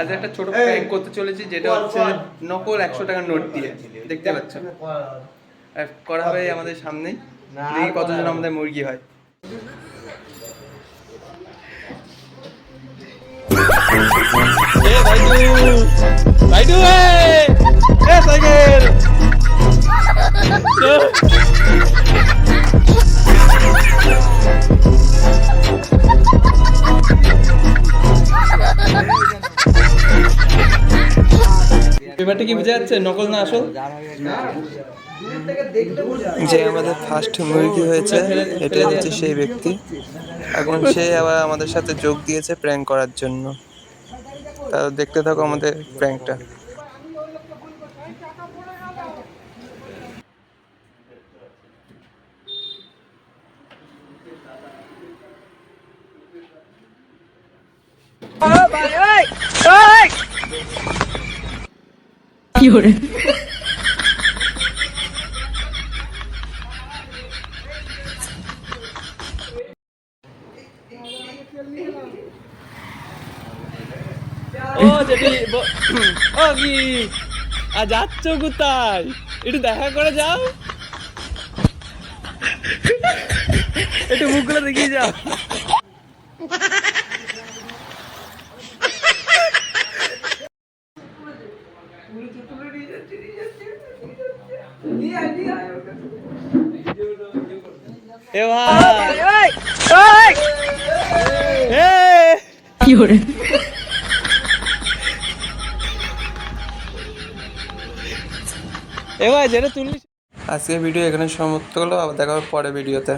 আজ একটা ছোট প্র্যাঙ্ক করতে চলেছি যেটা হচ্ছে নকল একশো টাকার নোট দিয়ে। দেখতে পাচ্ছ করা হবে আমাদের সামনেই। দেখি কতজন আমাদের মুরগি হয়। সাইকেল! ব্যাপারটা কি বুঝা যাচ্ছে? নকল না আসল? যে আমাদের ফার্স্ট মুরগি হয়েছে এটা হচ্ছে সেই ব্যক্তি। এখন সে আবার আমাদের সাথে যোগ দিয়েছে প্র্যাঙ্ক করার জন্য। তা দেখতে থাকো আমাদের প্র্যাঙ্কটা ও, যেটি ও, কি? আর যাচ্ছ কোথায়? একটু দেখা করে যাও। একটু মুখগুলো দেখিয়ে যাও। এ ভাই। এ এবার যেটা তুললি। আজকের ভিডিও এখানে সমাপ্ত হলো আবার দেখা হবে পরে ভিডিওতে।